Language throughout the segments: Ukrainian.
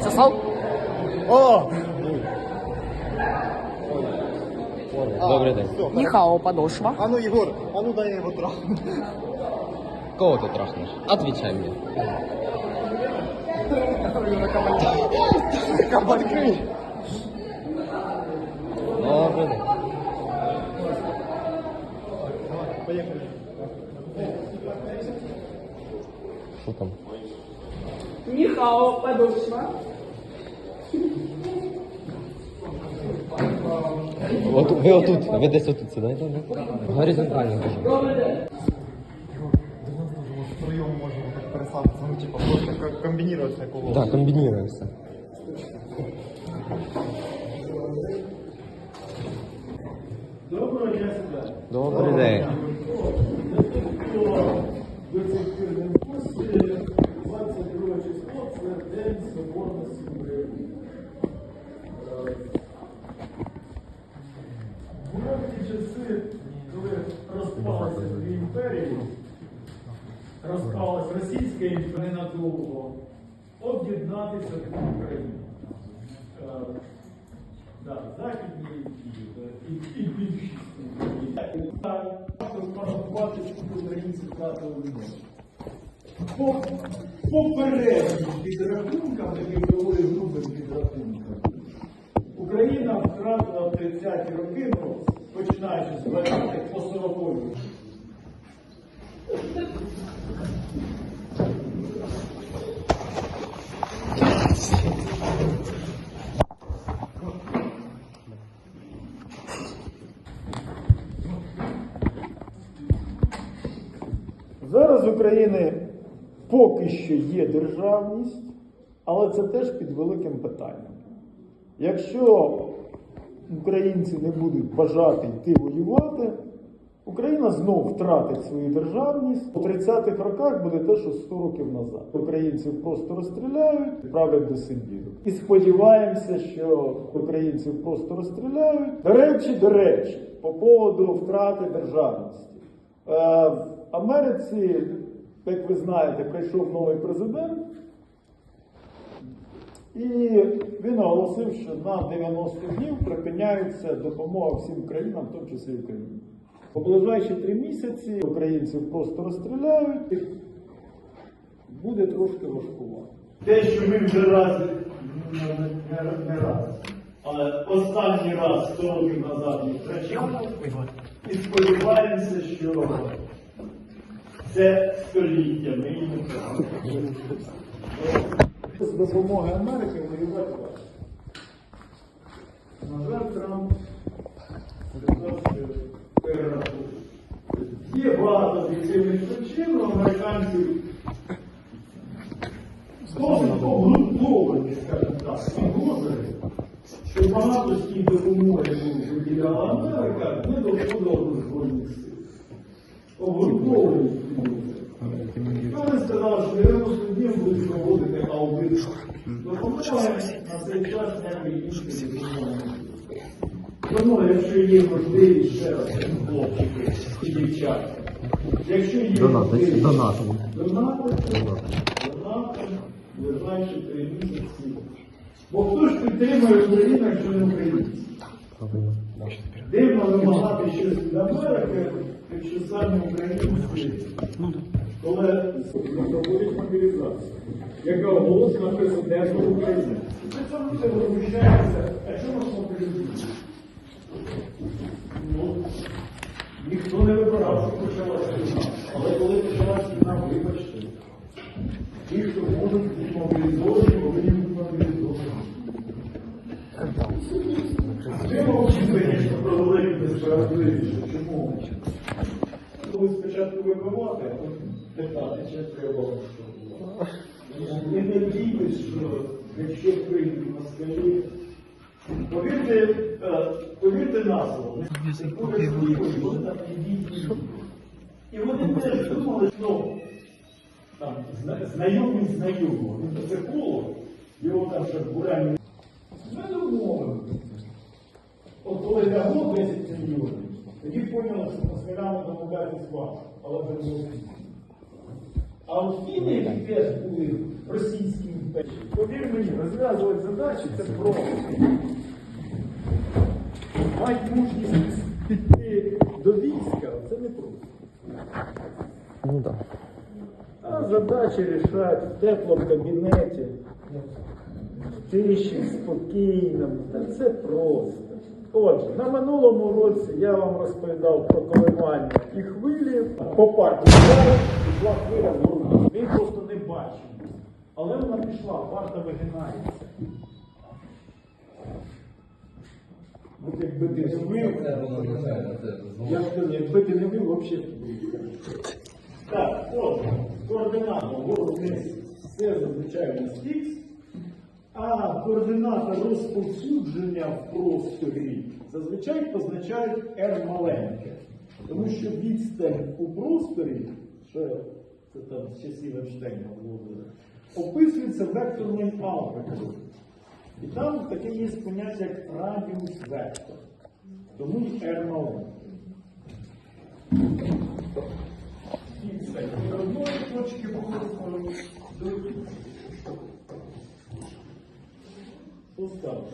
Сосал? О! Добрий день. Нихао, подошва. А ну, Егор, а ну дай я его трахну. Кого ты трахнешь? Отвечай мне. Кабанки. Добрий день. Поехали. Що там? Нихао, подошва. От, ви отут, ви десь отут сідаєте? да? Горизонтально. Втроем можем так пересадиться, ну типа просто как комбинировать такого. Так, комбінуємося. Добрий день. Були часи, коли розпалися дві імперії, розпалась Російська імперія ненадовго, об'єднатися в Україну. Е, да, Західні і, більшість. Порахувати, скільки українців втратили війну. По попереднім підрахункам, таким доволі грубим підрахункам, Україна втратила в 30-ті роки, ну, починаючи з 20-х по 40-ті. Зараз України поки що є державність, але це теж під великим питанням. Якщо українці не будуть бажати йти воювати, Україна знов втратить свою державність. У 30-х роках буде те, що 100 років назад. Українців просто розстріляють, відправлять до Сибіру. І сподіваємося, що українців просто розстріляють. До речі, до речі, по поводу втрати державності. Е, В Америці, як ви знаєте, прийшов новий президент. І він оголосив, що на 90 днів припиняється допомога всім країнам, в тому числі Україні. По ближайші три місяці українців просто розстріляють, і буде трошки важкувато. Те, що ми вже раз не, не, не раз, але останній раз 100 років назад їх втрачали, і сподіваємося, що це століття ми їм не втратимо. З допомоги Америки воювати важко. На жаль, Трамп перерахує. Є багато об'єктивних причин, американців досить обґрунтовані, скажімо так, підозри, що багато з тієї допомоги, виділяла Америка, не доходило до Збройних сил. Обґрунтовані підозри. Вони сказали, що 90 днів будуть На цей час допомоги. не буде. Тому, якщо є можливість ще раз, хлопчики і дівчата, якщо є можливість донати, донати, донати, три місяці. Бо хто ж підтримує Україну, якщо не українці? Дивно вимагати щось від Америки, якщо самі українці, коли проводять мобілізацію, яка оголошена президентом України. При цьому все возмущається, а чому ж мобілізують? Ну, ніхто не вибирав, що почалася війна. Але коли почалася війна, вибачте, ті, хто можуть бути мобілізовані, повинні бути мобілізовані. Ви мовчите, звісно, про велику. Чому? Коли спочатку вибивати, а потім питати, чи треба вам що було. Не надійтесь, що якщо прийдуть москалі, повірте, повірте на слово, не підійдуть. І вони теж думали, що там зна- знайомі знайомого, це психолог, його там ще бурями. Ми домовилися. От коли лягло 10 мільйонів, тоді поняли, що з москалями домовлятись важко, але вже було пізно. А от фіни, які теж були російські імперії, повір мені, розв'язувати задачі це просто. Мать мужність піти до війська, це не просто. Ну так. А задачі рішать в теплому кабінеті, в тиші, спокійному. Та це просто. Отже, на минулому році я вам розповідав про коливання і хвилі. По партії пішла хвиля. Він просто не бачив. Але вона пішла, варта вигинається. От якби ти не вив, я скажу, якби ти не вив, взагалі так, от, координата вгору вниз у нас Х, а координата розповсюдження в просторі зазвичай позначають R маленьке. Тому що відстань у просторі, що там з часів Ейнштейна описується векторною алгеброю. І там таке є поняття як радіус вектор. Тому й R маленьке. Відстань від одної точки простору до іншої. Постав.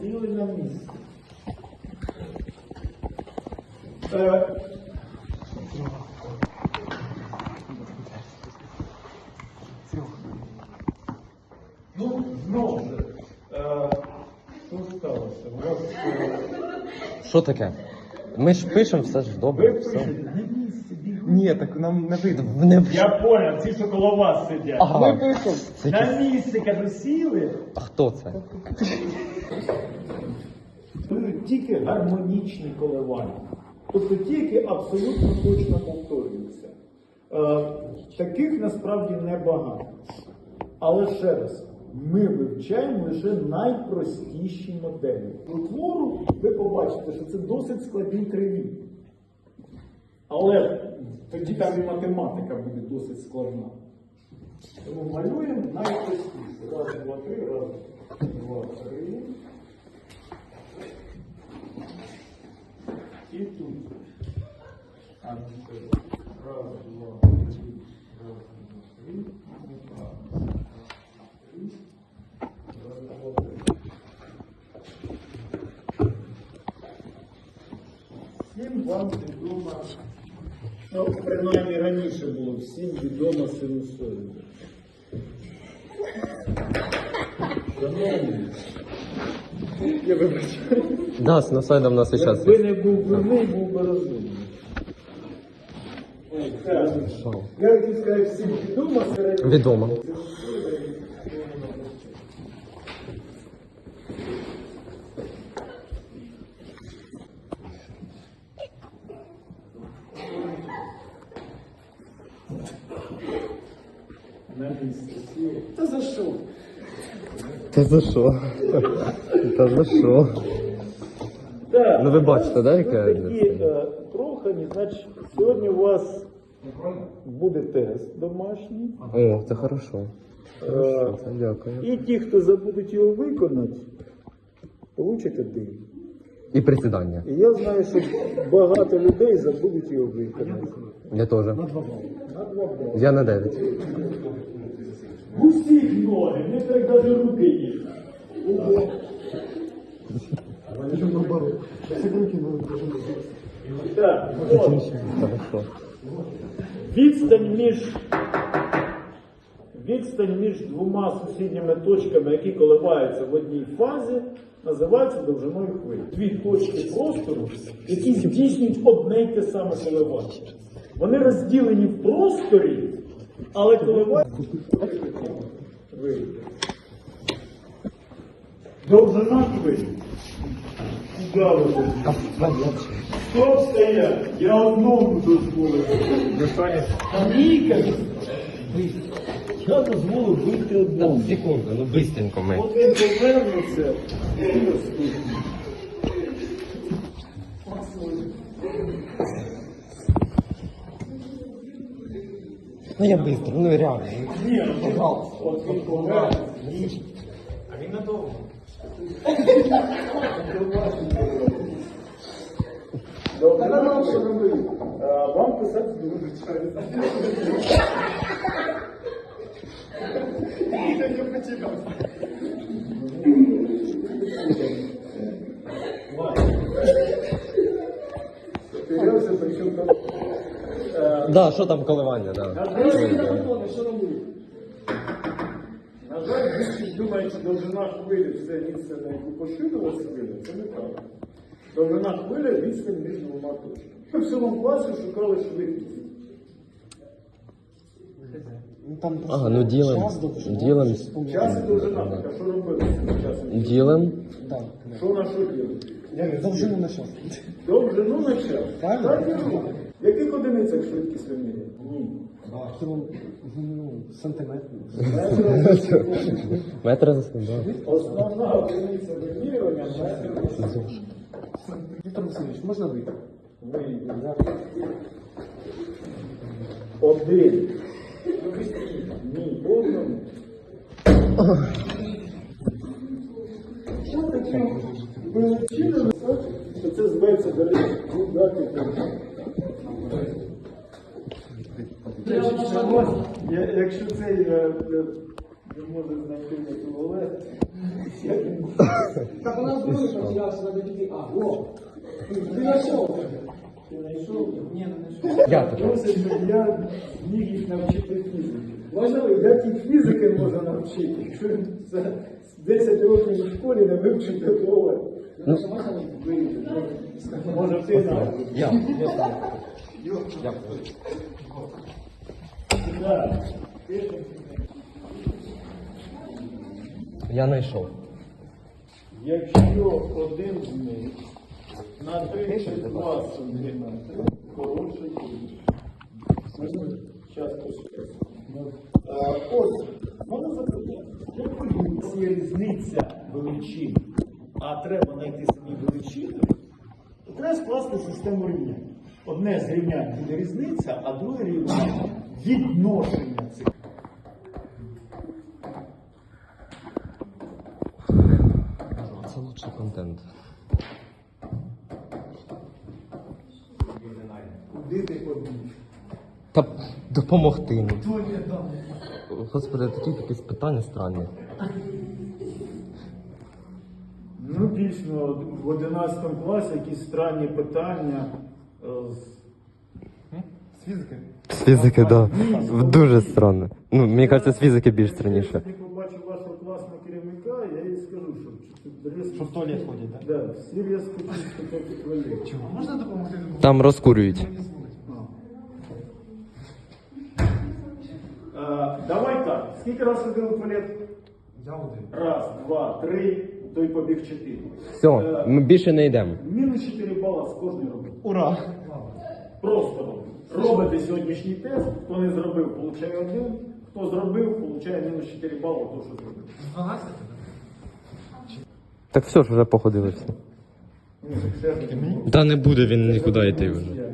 Сіли на місце. Е, Ну, знову ж, е, що сталося? У вас е, Що таке? Ми ж пишемо, все ж ви добре. Все. пишете на місці бігу. Ні, так нам не вийде. Вони... Я понял, ці, що коло вас сидять. Ага. Ми пишемо. Це На якісь- місці, кажу, сіли. А хто це? Будуть тільки гармонічні коливання. Тобто ті, які абсолютно точно повторюються. Е, таких насправді небагато. Але ще раз, ми вивчаємо лише найпростіші моделі. У твору ви побачите, що це досить складні криві. Але тоді там і математика буде досить складна. Тому малюємо найпростіше. Раз, два, три, раз, два, три. І тут. А, ну, Раз, два, три, раз, два, три. Раз, три. Раз, два, три. Всім вам відомо, ну, принаймні раніше було всім відома синусоїда. Шановні, я вибачаю. Да, з насайдом нас зараз. Якби не був дурний, був би розумний. Так. Я хотів сказати, всім серед Відомо. на місці сіли. Та за що? Та за що? Та за що? Ну, ви бачите, да, яке- Ви Такі е, прохані, значить, сьогодні у вас буде тест домашній. О, це хорошо. Е, Це дякую. І ті, хто забудуть його виконати, получать один. І присідання. І я знаю, що багато людей забудуть його виконати. Я теж. На два бали. Я на 9. У всіх ноги, не так даже руки є. Ого. Так, от. Відстань між відстань між двома сусідніми точками, які коливаються в одній фазі, називається довжиною хвилі. Дві точки простору, які здійснюють одне й те саме коливання. Вони розділені в просторі, але. Хвилі. Довжина ви? Стоп стоять! Я одному дозволив. Ні, кажу. Я дозволив вийти одному. Секунду, ну быстренько ми. От він повернеться Ну я быстро, ну реально. Ну, пожалуйста. От він повернеться. Ні. А він надовго. Вам писати дуже звичайно. Потерявся, Да, що там коливання, На да. жаль, Антоне, що робити? На жаль, більшість думає, що довжина хвилі це місце, на яку поширилася хвиля, це неправда. Довжина хвиля відстань між двома точками. Ми в цьому класі шукали швидкість. Ага, ну ділим. Ділим. Час і довжина, так, а що робили з цим часом? Ділим. Що на що ділити? Довжину на час. Довжину на час. Правильно? Так і робимо. В яких одиницях швидкість вимірює? Ні. Сантиметр. Метр за секунду. Основна одиниця вимірювання за секунду. Віктор Васильович, можна вийти? Один. Ні, одному. Що таке величина висока, що це зветься до речі, ну, дати там. Я- Якщо цей не може знайти на туалет, я не можу. Так у нас друг потерялся, надо піти. А, о! Ти знайшов. Ти знайшов? Ні, не знайшов. Я міг їх навчити фізики. Можливо, як їх фізики можна навчити, якщо за 10 років у школі не вивчити туалет. Ну, Може, ти знаєш. я. Я. Так. Я знайшов. Якщо один з них на 32 сантиметри коротший інший. Часто Ось, можна запитати, як є різниця величин, а треба знайти самі величини, то треба скласти систему рівнянь. Одне з рівнянь буде різниця, а друге рівняння відношення цих. Це лучший контент. Куди ти побіг? Та допомогти. Ну. Господи, такі якісь питання странні. Ну, дійсно, в 11 класі якісь странні питання. е, з- З фізики. Фізики, так. Да. Дуже странно. Ну, мені кажеться, з фізики більш Я странніше. сьогодні побачив вашого класного керівника, я їй скажу, що, що в туалет ходять, так? Да, всі різко чисто туалет. Чого? Можна допомогти? Там розкурюють. Давай так, скільки разів ходили в туалет? Я один. Раз, два, три, той побіг чотири. Все, ми більше не йдемо. Мінус 4 бала з кожної роботи. Ура! Просто робите. Сьогоднішній тест, хто не зробив, получає один, хто зробив, получає мінус 4 бали, то що зробив. 12? Так все ж вже походили всі. Ні, так все ж Та не буде він нікуди йти вже.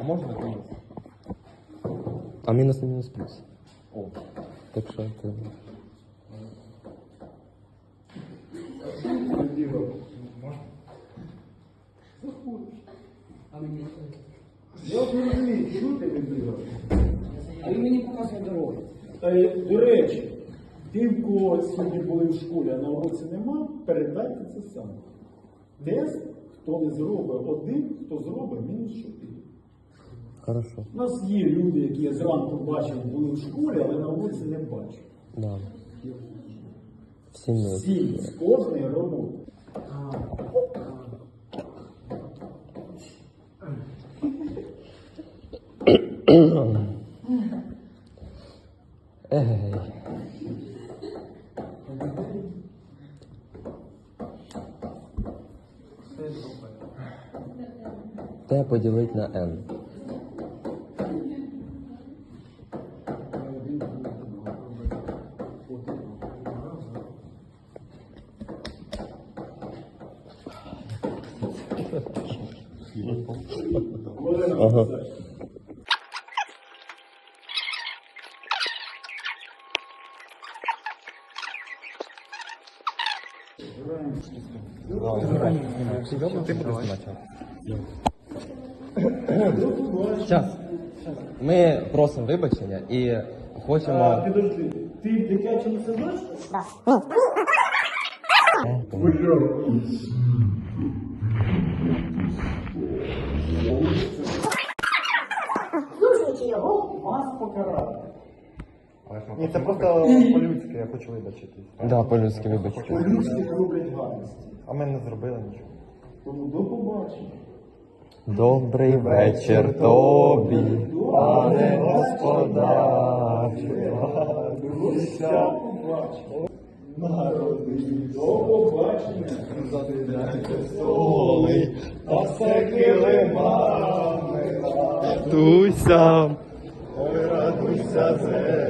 А можна вийти? А мінус не мінус плюс. Так що це. Я от не розумію, чому ти не бігав? А він мені показує До речі, ті, в кого сьогодні були в школі, а на уроці нема, передайте це саме. Тест, хто не зробить один, хто зробить мінус 4. Хорошо. У нас є люди, які я зранку бачив, були в школі, але на вулиці не бачив. Да. Всі ми. Всі з кожної роботи. Ей. Т поділить на N. Можна Ага. написати. Ти будеш знімати. Зараз. Ми просимо вибачення і хочемо. Підожди, ти в дитячому садочку? Слухайте його. Вас покарати. Ні, це просто по-людськи, я хочу вибачитись. Да, по-людськи вибачте. По-людськи роблять гадості. А ми не зробили нічого. Тому до побачення. Добрий вечір тобі, пане господарю. До побачення. Народи, до побачення. А все килимами, Туся. радуйся, земля,